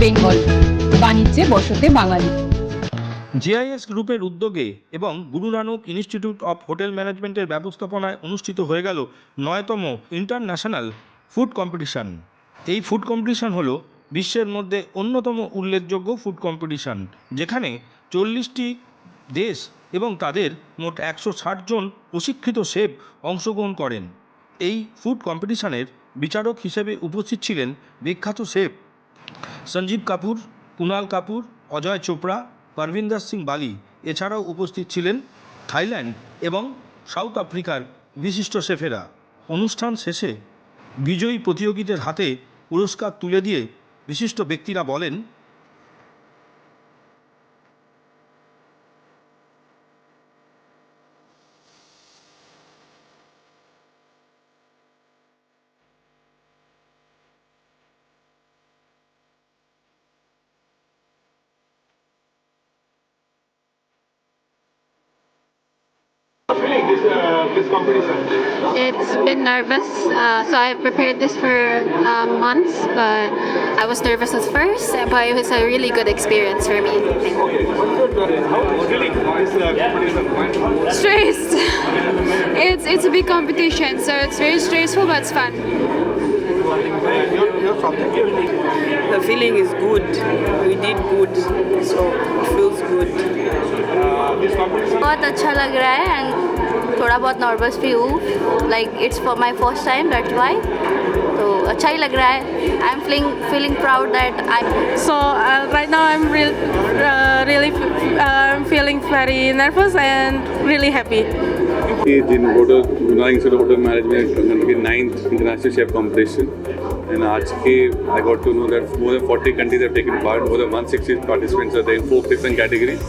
বেঙ্গল, বাণিজ্যে বসতে বাঙালি। জিআইএস গ্রুপের উদ্যোগে এবং Guru Nanak institute of hotel ম্যানেজমেন্টের ব্যবস্থাপনায় অনুষ্ঠিত হয়ে গেল নয়তম ইন্টারন্যাশনাল ফুড কম্পিটিশন। এই ফুড কম্পিটিশন হলো বিশ্বের মধ্যে অন্যতম উল্লেখযোগ্য ফুড কম্পিটিশন, যেখানে চল্লিশটি দেশ এবং তাদের মোট একশো ষাট জন প্রশিক্ষিত শেফ অংশগ্রহণ করেন। এই ফুড কম্পিটিশনের বিচারক হিসেবে উপস্থিত ছিলেন বিখ্যাত শেফ। সঞ্জীব কাপুর, কুণাল কাপুর, অজয় চোপড়া, পারভিন্দার সিং বালি এছাড়াও উপস্থিত ছিলেন থাইল্যান্ড এবং সাউথ আফ্রিকার বিশিষ্ট শেফেরা। অনুষ্ঠান শেষে বিজয়ী প্রতিযোগীদের হাতে পুরস্কার তুলে দিয়ে বিশিষ্ট ব্যক্তিরা বলেন this competition? It's been nervous, uh, so I prepared this for uh, months, but I was nervous at first, but it was a really good experience for me. Okay, what's your how is feeling this uh, competition? Stressed. It's it's a big competition, so it's very stressful, but it's fun. You're, you're from here. The feeling is good. We did good, so it feels good. Uh, this competition. बहुत अच्छा लग रहा है and थोड़ा बहुत nervous भी हूँ like it's for my first time that's why तो अच्छा ही लग रहा है I am feeling feeling proud that I So uh, right now I'm real, uh, really uh, I'm feeling very nervous and really happy. कि जिन hotel गुना institute hotel management के ninth international chef competition and आज के I got to know that more than forty countries have taken part more than one sixty participants are in four different categories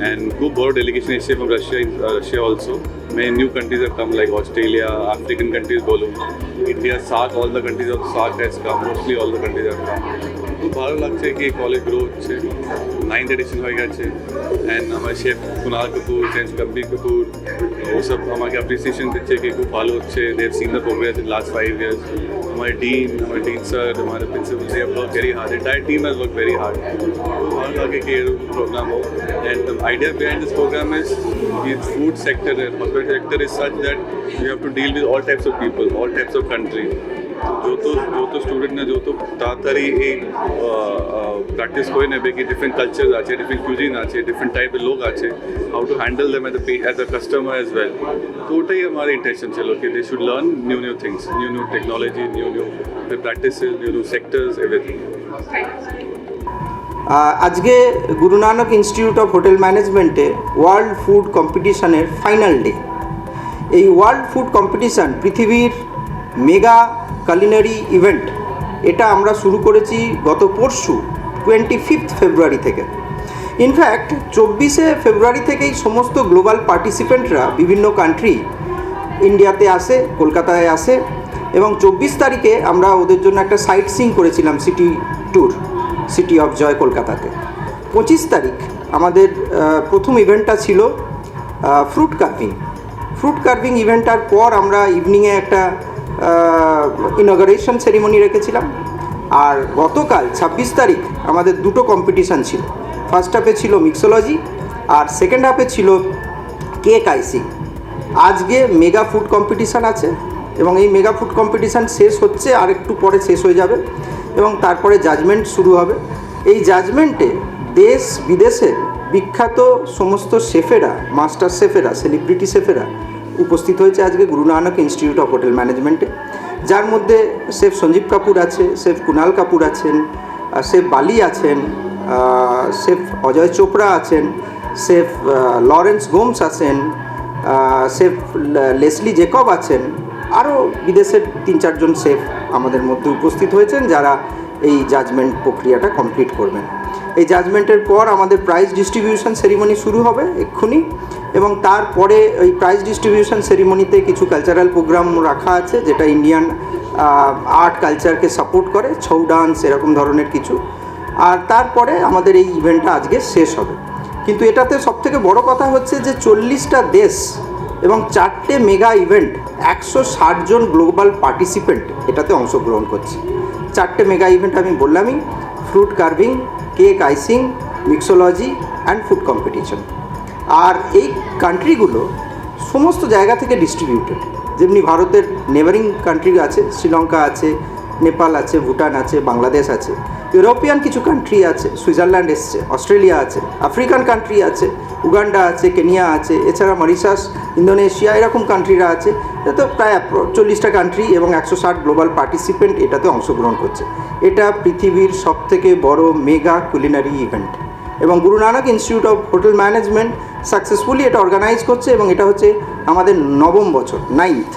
and group board delegation Asia from Russia in Russia also मैं new countries have come like Australia African countries बोलूँ India SAARC all the countries of SAARC has come mostly all the countries have come খুব ভালো লাগছে কি college grow হচ্ছে ninth edition হয়ে গেছে and আমার শেফ কুনাল কাপুর চেঞ্জ গম্ভীর কাপুর ওসব আমাকে অ্যাপ্রিসিয়েশন দিচ্ছে কি খুব ভালো হচ্ছে they've seen the progress in last five years हमारे डीन हमारे डीन सर हमारे principal they have work very hard entire team has work very hard भालो लागे कि ये प्रोग्राम हो and the idea behind this program is कि food sector है hospital sector is such that you have to deal with all types of people all types of જોતો જોતો સ્ટુડન્ટને જોતો તાતરી એ પ્રેક્ટિસ કોઈને બે કે ડિફરન્ટ કલ્ચર્સ આ છે ડિફરન્ટ ક્યુઝિન આ છે ડિફરન્ટ ટાઈપ લોક આ છે how to handle them as as a customer as well તો ટોટલી અમારી ઇન્ટેન્શન છે કે they should learn new new things new new technology new new practices new new sectors everything আজকে Guru Nanak institute of hotel ম্যানেজমেন্টে world food কম্পিটিশনের final day এই world food competition পৃথিবীর mega culinary event এটা আমরা শুরু করেছি গত পরশু টোয়েন্টি ফিফথ ফেব্রুয়ারি থেকে ইনফ্যাক্ট চব্বিশে ফেব্রুয়ারি থেকেই সমস্ত গ্লোবাল পার্টিসিপেন্টরা বিভিন্ন কান্ট্রি ইন্ডিয়াতে আসে, কলকাতায় আসে এবং চব্বিশ তারিখে আমরা ওদের জন্য একটা সাইট সিং করেছিলাম city tour city of joy কলকাতাতে। পঁচিশ তারিখ আমাদের প্রথম ইভেন্টটা ছিল ফ্রুট কার্ভিং ফ্রুট কার্ভিং ইভেন্টটার পর আমরা ইভিনিংয়ে একটা ইনগারেশন সেরিমনি রেখেছিলাম। আর গতকাল ছাব্বিশ তারিখ আমাদের দুটো কম্পিটিশান ছিল। ফার্স্ট হাফে ছিল মিক্সোলজি আর সেকেন্ড হাফে ছিল কেক আইসিং আজকে মেগা ফুড কম্পিটিশান আছে এবং এই মেগা ফুড কম্পিটিশান শেষ হচ্ছে আর একটু পরে শেষ হয়ে যাবে এবং তারপরে জাজমেন্ট শুরু হবে। এই জাজমেন্টে দেশ বিদেশের বিখ্যাত সমস্ত শেফেরা মাস্টার শেফেরা সেলিব্রিটি শেফেরা উপস্থিত হয়েছে আজকে Guru Nanak institute of hotel ম্যানেজমেন্টে যার মধ্যে শেফ সঞ্জীব কাপুর আছে শেফ কুনাল কাপুর আছেন শেফ বালি আছেন শেফ অজয় চোপড়া আছেন শেফ লরেন্স গোমস আছেন শেফ লেসলি জেকব আছেন। আরও বিদেশের তিন চারজন শেফ আমাদের মধ্যে উপস্থিত হয়েছেন যারা এই জাজমেন্ট প্রক্রিয়াটা কমপ্লিট করবেন। এই জাজমেন্টের পর আমাদের প্রাইজ ডিস্ট্রিবিউশন সেরিমনি শুরু হবে এক্ষুনি এবং তারপরে ওই প্রাইজ ডিস্ট্রিবিউশন সেরিমনিতে কিছু কালচারাল প্রোগ্রাম রাখা আছে যেটা ইন্ডিয়ান আর্ট কালচারকে সাপোর্ট করে, ছৌ ডান্স এরকম ধরনের কিছু। আর তারপরে আমাদের এই ইভেন্টটা আজকে শেষ হবে। কিন্তু এটাতে সবথেকে বড় কথা হচ্ছে যে চল্লিশটা দেশ এবং চারটে মেগা ইভেন্ট একশো ষাট জন গ্লোবাল পার্টিসিপেন্ট এটাতে অংশগ্রহণ করছে। চারটে মেগা ইভেন্ট আমি বললামই fruit carving cake icing mixology and food competition আর এই কান্ট্রিগুলো সমস্ত জায়গা থেকে ডিস্ট্রিবিউটেড যেমনি ভারতের নেবারিং কান্ট্রি আছে, শ্রীলঙ্কা আছে, নেপাল আছে, ভুটান আছে, বাংলাদেশ আছে। ইউরোপিয়ান কিছু কান্ট্রি আছে, সুইজারল্যান্ড এসছে, অস্ট্রেলিয়া আছে, আফ্রিকান কান্ট্রি আছে, উগান্ডা আছে, কেনিয়া আছে, এছাড়া মরিশাস, ইন্দোনেশিয়া, এরকম কান্ট্রিরা আছে তো প্রায় চল্লিশটা কান্ট্রি এবং একশো ষাট গ্লোবাল পার্টিসিপেন্ট এটাতে অংশগ্রহণ করছে। এটা পৃথিবীর সবথেকে বড় মেগা কুলিনারি ইভেন্ট এবং Guru Nanak institute of hotel management successfully এটা অর্গানাইজ করছে এবং এটা হচ্ছে আমাদের নবম বছর নাইন্থ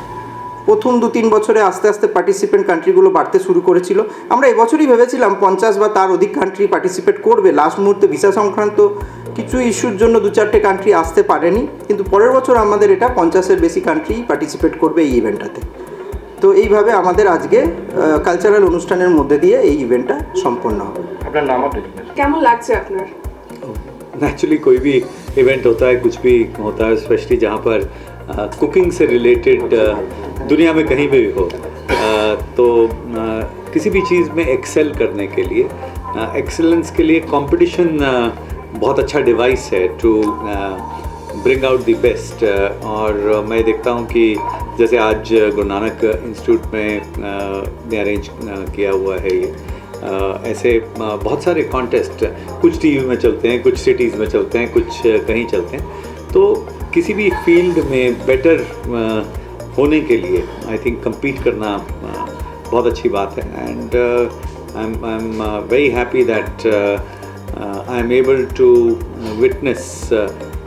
প্রথম দু তিন বছরে আস্তে আস্তে পার্টিসিপেন্ট কান্ট্রিগুলো বাড়তে শুরু করেছিল আমরা এবছরই ভেবেছিলাম পঞ্চাশ বা তার অধিক কান্ট্রি পার্টিসিপেট করবে লাস্ট মুহূর্তে ভিসা সংক্রান্ত কিছু ইস্যুর জন্য দু চারটে কান্ট্রি আসতে পারেনি কিন্তু পরের বছর আমাদের এটা পঞ্চাশের বেশি কান্ট্রি পার্টিসিপেট করবে এই ইভেন্টটাতে তো এইভাবে আমাদের আজকে কালচারাল অনুষ্ঠানের মধ্যে দিয়ে এই ইভেন্টটা সম্পন্ন হবে আপনার নাম আপনি কেমন লাগছে আপনার नेचुरली कोई भी इवेंट होता है कुछ भी होता है स्पेशली जहाँ पर कुकिंग से रिलेटेड दुनिया में कहीं भी हो तो किसी भी चीज़ में एक्सेल करने के लिए एक्सेलेंस के लिए कंपटीशन बहुत अच्छा डिवाइस है to bring out the best और मैं देखता हूँ कि जैसे आज गुरु नानक इंस्टीट्यूट में ने अरेंज किया हुआ है ये ऐसे बहुत सारे कॉन्टेस्ट कुछ टीवी में चलते हैं, कुछ सिटीज़ में चलते हैं, कुछ कहीं चलते हैं तो किसी भी फ़ील्ड में बेटर होने के लिए आई थिंक कम्पीट करना बहुत अच्छी बात है। And I am very happy that I am able to witness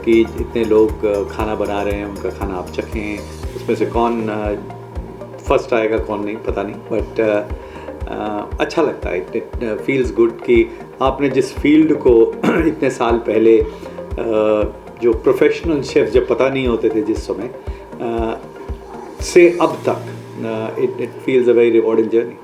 कि इतने लोग खाना बना रहे हैं उनका खाना आप चखें। उसमें से कौन फ़र्स्ट आएगा कौन नहीं पता नहीं। बट uh, अच्छा लगता है। इट फील्स गुड कि आपने जिस फ़ील्ड को इतने साल पहले अ, जो प्रोफेशनल शेफ जब पता नहीं होते थे जिस समय से अब तक it it feels a very rewarding journey